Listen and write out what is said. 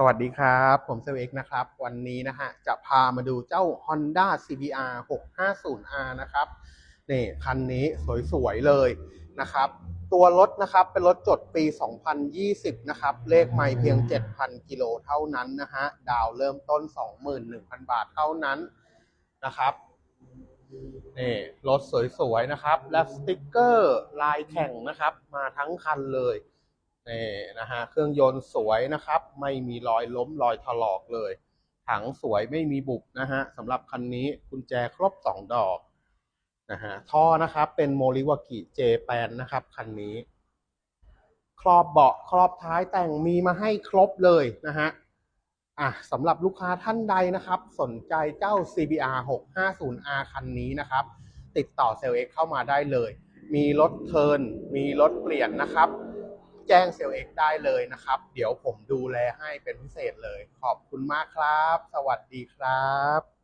สวัสดีครับ ผมเซลเอกนะครับ วันนี้นะฮะ จะพามาดูเจ้า Honda CBR 650R นะครับนี่คันนี้สวยๆเลยนะครับ ตัวรถนะครับเป็นรถจดปี 2020 นะครับ เลขไม่เพียง 7,000 กิโลเท่านั้นนะฮะ ดาวเริ่มต้น 21,000 บาทเท่านั้นนะครับนี่รถสวยๆนะครับ และสติกเกอร์ลายแข่งนะครับ มาทั้งคันเลย นี่นะฮะเครื่องยนต์สวยนะครับ ไม่มีรอยล้มรอยถลอกเลย ถังสวยไม่มีบุบนะฮะสำหรับคันนี้กุญแจครบ 2 ดอกนะฮะท่อนะครับเป็นโมริวากิเจแปนนะครับคันนี้ ครอบเบาะครอบท้ายแต่งมีมาให้ครบเลยนะฮะอะสำหรับลูกค้าท่านใดนะครับ สนใจเจ้า CBR 650R คันนี้นะครับ ติดต่อเซลเอ็กเข้ามาได้เลย มีรถเทิร์นมีรถเปลี่ยนนะครับ แจ้งเซลเอ็กได้เลยนะครับ เดี๋ยวผมดูแลให้เป็นพิเศษเลย ขอบคุณมากครับ สวัสดีครับ